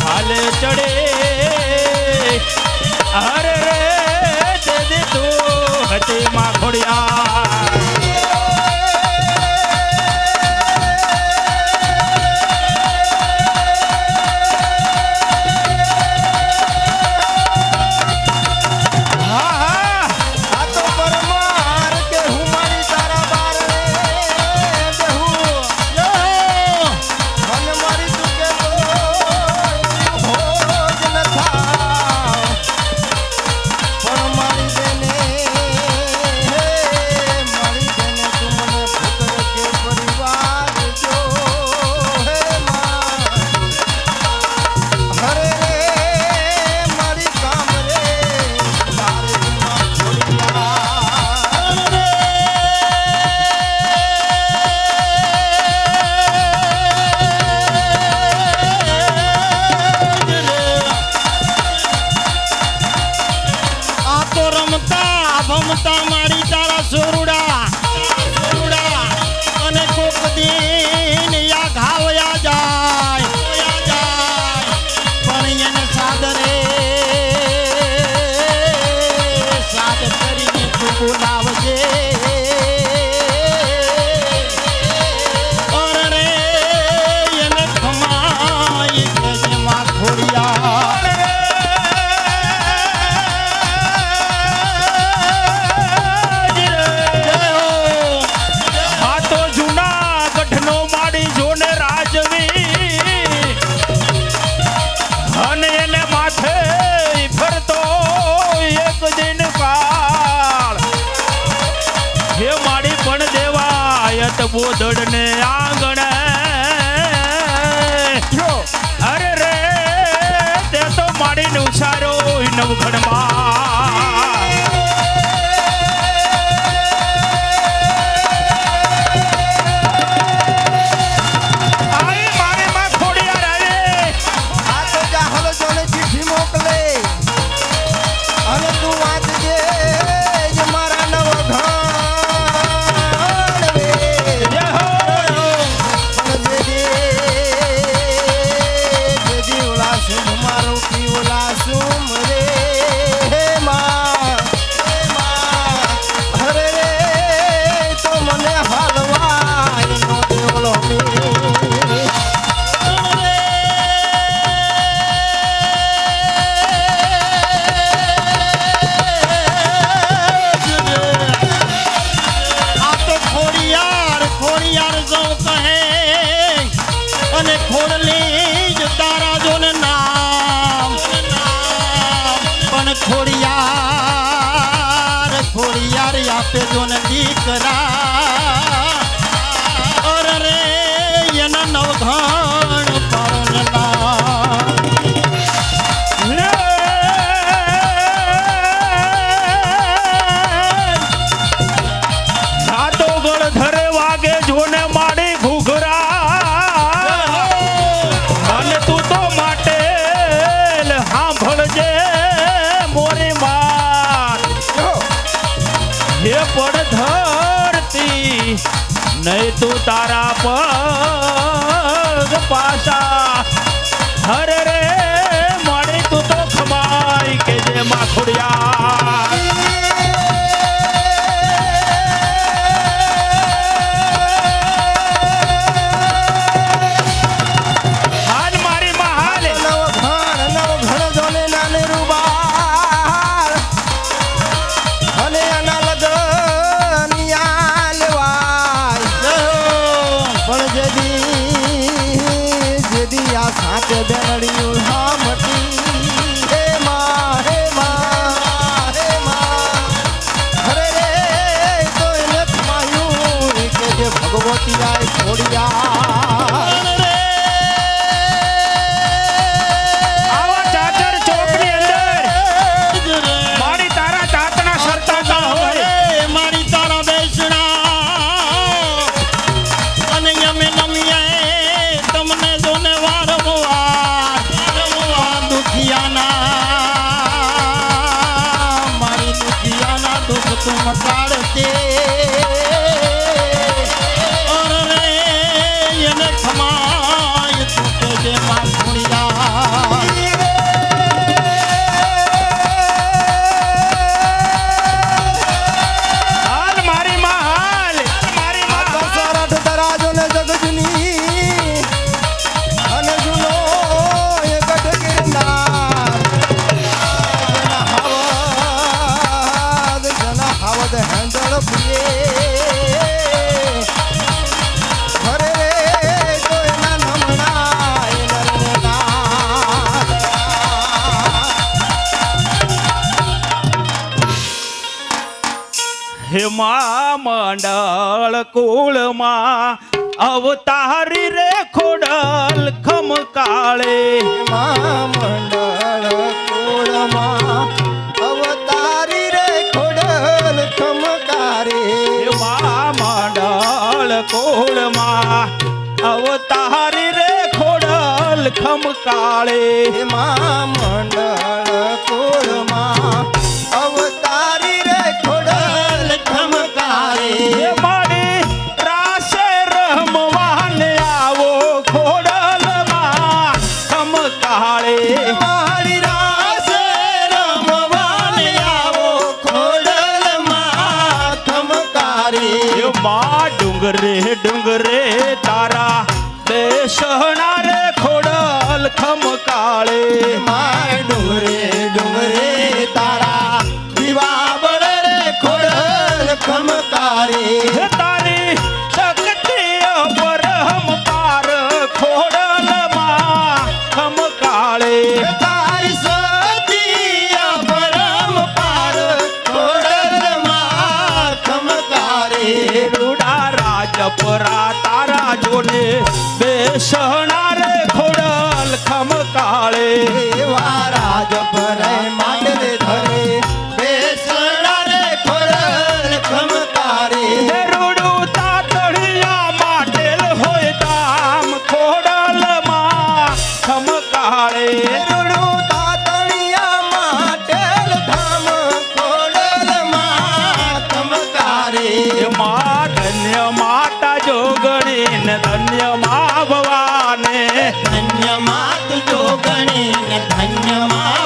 ફાલ ચડે. હર રે દે દે તું હતી માં ઘોડિયા મમતા મારી તારા સોરુડા અને કોક દી ભક્ત બોધડ ને આંગણે અરે રે તે તો માડીને ઉછારો નવઘણમાં. નહીં તું તારા પગ પાસા હર રે મળી તું તો ખમાઈ કે જે માથુડિયા Then you'll have तुम पाड़ते હેમા મંડળ કુળમાં અવતારી રે ખોડલ ખમકાળે. મા મંડળ કુળમાં અવતારી રે ખોડલ ખમકારે મા મંડળ કુળમાં અવતારી રે ખોડલ ખમકાળે. મા મંડળ કુળમાં બા ડુંગરે ડુંગરે ঘোষণা વાત જોગણી ધન્યમાં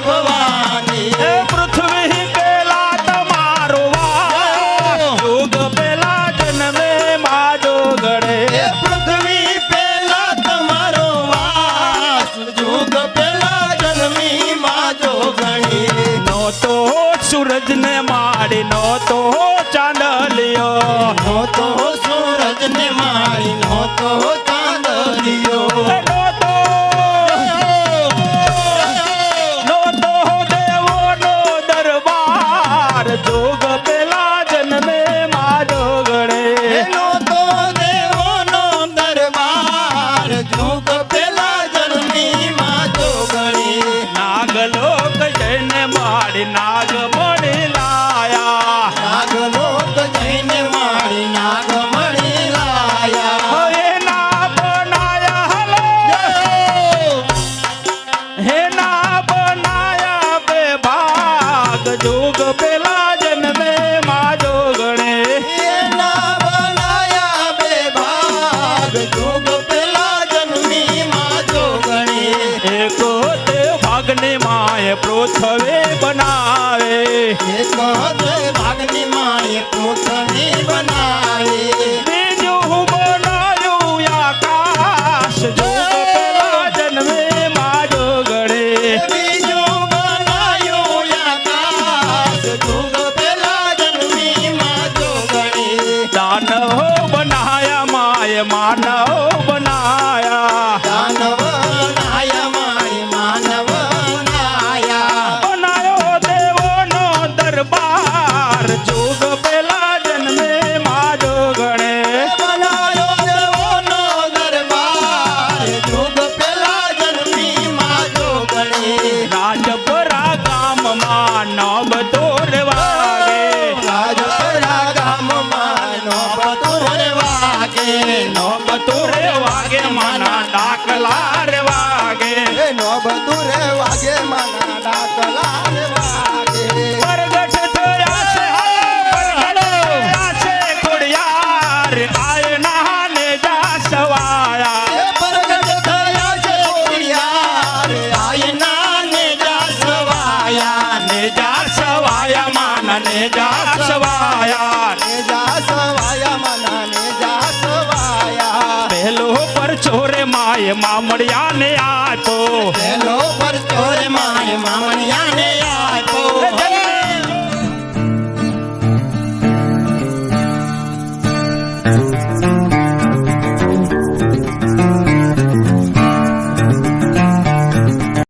hermana, la, la. મામડિયાને આપો. પહેલો પરચો રે માય મામડિયાને